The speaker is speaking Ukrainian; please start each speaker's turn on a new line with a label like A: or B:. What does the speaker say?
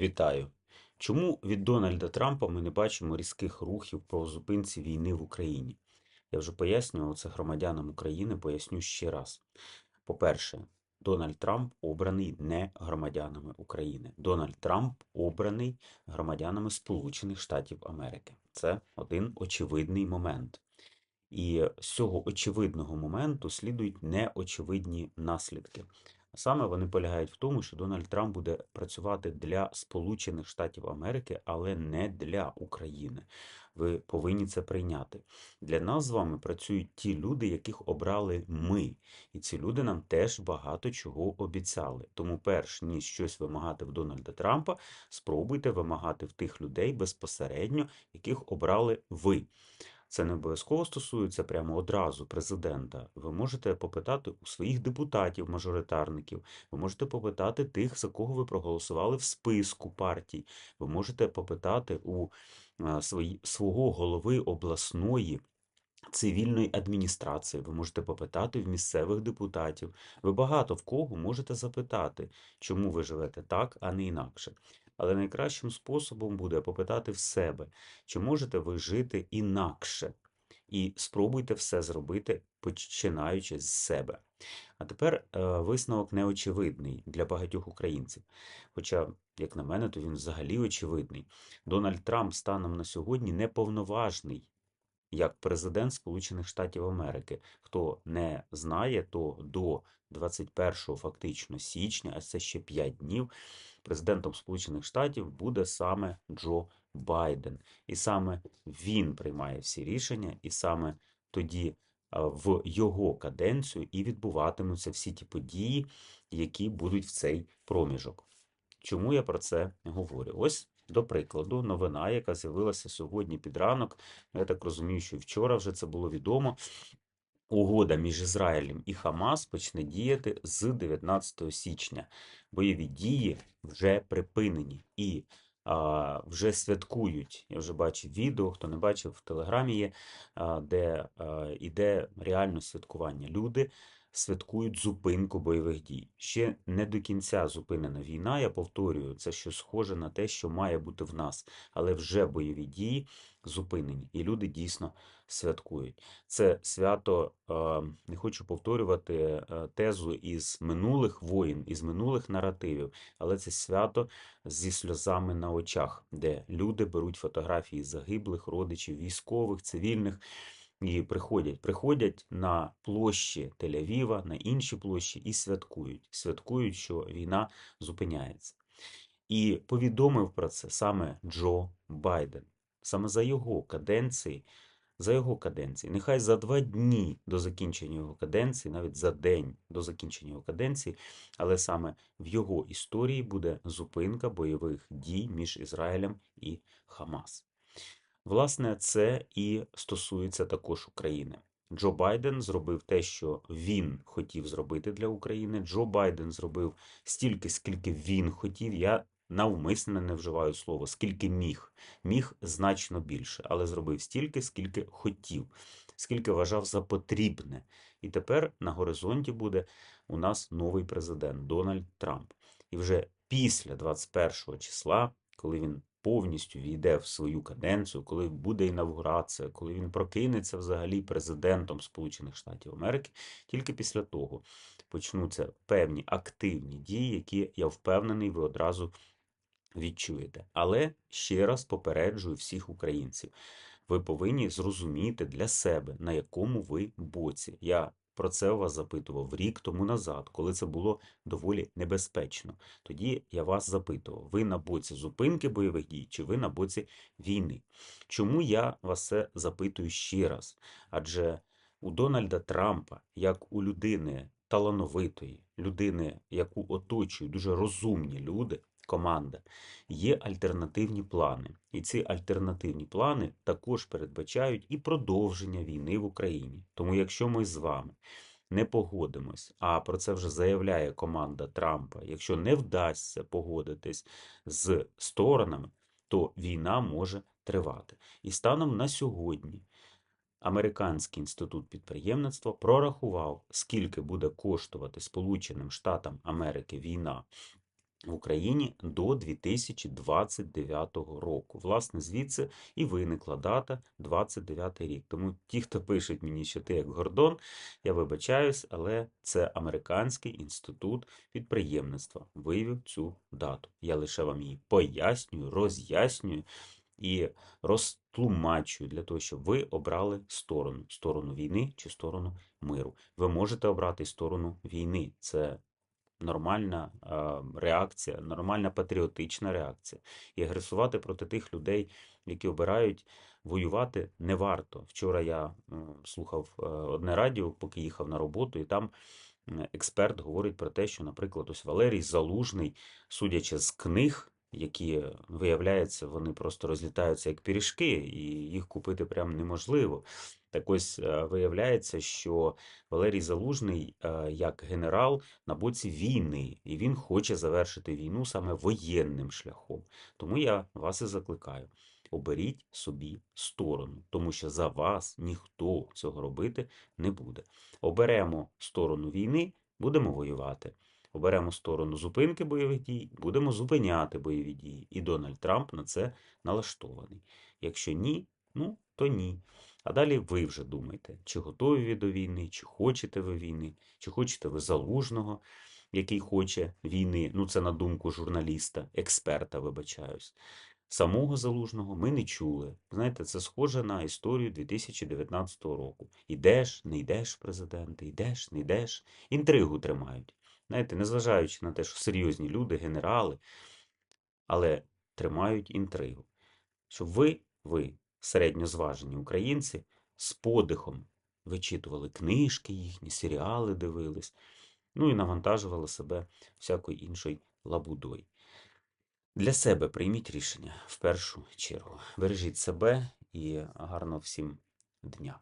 A: Вітаю! Чому від Дональда Трампа ми не бачимо різких рухів по зупинці війни в Україні? Я вже пояснював це громадянам України, поясню ще раз. По-перше, Дональд Трамп обраний не громадянами України. Дональд Трамп обраний громадянами Сполучених Штатів Америки. Це один очевидний момент. І з цього очевидного моменту слідують неочевидні наслідки. Саме вони полягають в тому, що Дональд Трамп буде працювати для Сполучених Штатів Америки, але не для України. Ви повинні це прийняти. Для нас з вами працюють ті люди, яких обрали ми. І ці люди нам теж багато чого обіцяли. Тому, перш ніж щось вимагати в Дональда Трампа, спробуйте вимагати в тих людей безпосередньо, яких обрали ви. Це не обов'язково стосується прямо одразу президента. Ви можете попитати у своїх депутатів-мажоритарників, ви можете попитати тих, за кого ви проголосували в списку партій. Ви можете попитати у свої, свого голови обласної. Цивільної адміністрації, ви можете попитати в місцевих депутатів. Ви багато в кого можете запитати, чому ви живете так, а не інакше. Але найкращим способом буде попитати в себе, чи можете ви жити інакше. І спробуйте все зробити, починаючи з себе. А тепер е, висновок неочевидний для багатьох українців. Хоча, як на мене, то він взагалі очевидний. Дональд Трамп станом на сьогодні неповноважний як президент Сполучених Штатів Америки. Хто не знає, то до 21 фактично січня, а це ще 5 днів, президентом Сполучених Штатів буде саме Джо Байден. І саме він приймає всі рішення, і саме тоді в його каденцію і відбуватимуться всі ті події, які будуть в цей проміжок. Чому я про це говорю? Ось, до прикладу, новина, яка з'явилася сьогодні під ранок. Я так розумію, що вчора вже це було відомо. Угода між Ізраїлем і Хамас почне діяти з 19 січня. Бойові дії вже припинені і а, вже святкують. Я вже бачив відео, хто не бачив, в Телеграмі є, а, де а, іде реально святкування. Люди святкують зупинку бойових дій. Ще не до кінця зупинена війна. Я повторюю, це що схоже на те, що має бути в нас, але вже бойові дії зупинені, і люди дійсно святкують. Це свято, е, не хочу повторювати е, тезу із минулих воїн, із минулих наративів, але це свято зі сльозами на очах, де люди беруть фотографії загиблих, родичів, військових, цивільних. І приходять, приходять на площі Тель-Авіва, на інші площі і святкують. Святкують, що війна зупиняється. І повідомив про це саме Джо Байден. Саме за його каденції, за його каденції, нехай за два дні до закінчення його каденції, навіть за день до закінчення його каденції, але саме в його історії буде зупинка бойових дій між Ізраїлем і Хамас. Власне, це і стосується також України. Джо Байден зробив те, що він хотів зробити для України. Джо Байден зробив стільки, скільки він хотів. Я навмисно не вживаю слово, скільки міг. Міг значно більше, але зробив стільки, скільки хотів, скільки вважав за потрібне. І тепер на горизонті буде у нас новий президент Дональд Трамп. І вже після 21 числа, коли він повністю війде в свою каденцію, коли буде інавгурація, коли він прокинеться взагалі президентом Сполучених Штатів Америки, тільки після того почнуться певні активні дії, які я впевнений, ви одразу відчуєте. Але ще раз попереджую всіх українців. Ви повинні зрозуміти для себе, на якому ви боці. Я про це вас запитував рік тому назад, коли це було доволі небезпечно. Тоді я вас запитував: ви на боці зупинки бойових дій чи ви на боці війни? Чому я вас це запитую ще раз? Адже у Дональда Трампа, як у людини талановитої, людини, яку оточують дуже розумні люди, команда, є альтернативні плани. І ці альтернативні плани також передбачають і продовження війни в Україні. Тому, якщо ми з вами не погодимось, а про це вже заявляє команда Трампа, якщо не вдасться погодитись з сторонами, то війна може тривати. І станом на сьогодні. Американський інститут підприємництва прорахував, скільки буде коштувати Сполученим Штатам Америки війна в Україні до 2029 року. Власне, звідси і виникла дата 29 рік. Тому ті, хто пишуть мені, що ти як Гордон, я вибачаюсь, але це Американський інститут підприємництва вивів цю дату. Я лише вам її пояснюю, роз'яснюю і розтлумачую для того, щоб ви обрали сторону: сторону війни чи сторону миру. Ви можете обрати сторону війни. Це нормальна реакція, нормальна патріотична реакція. І агресувати проти тих людей, які обирають воювати, не варто. Вчора я слухав е, одне радіо, поки їхав на роботу, і там експерт говорить про те, що, наприклад, ось Валерій Залужний, судячи з книг, які, виявляється, вони просто розлітаються як пиріжки, і їх купити прям неможливо. Так ось е, виявляється, що Валерій Залужний, е, як генерал, на боці війни, і він хоче завершити війну саме воєнним шляхом. Тому я вас і закликаю. Оберіть собі сторону, тому що за вас ніхто цього робити не буде. Оберемо сторону війни, будемо воювати. Оберемо сторону зупинки бойових дій, будемо зупиняти бойові дії. І Дональд Трамп на це налаштований. Якщо ні, ну то ні. А далі ви вже думайте, чи готові ви до війни, чи хочете ви війни, чи хочете ви залужного, який хоче війни. Ну, це на думку журналіста, експерта, вибачаюсь. Самого залужного ми не чули. Знаєте, це схоже на історію 2019 року. Ідеш, не йдеш президенти, йдеш, не йдеш. Інтригу тримають. Знаєте, незважаючи на те, що серйозні люди, генерали, але тримають інтригу. Щоб ви, ви, середньозважені українці, з подихом вичитували книжки їхні, серіали дивились, ну і навантажували себе всякою іншою лабудою. Для себе прийміть рішення в першу чергу. Бережіть себе і гарного всім дня.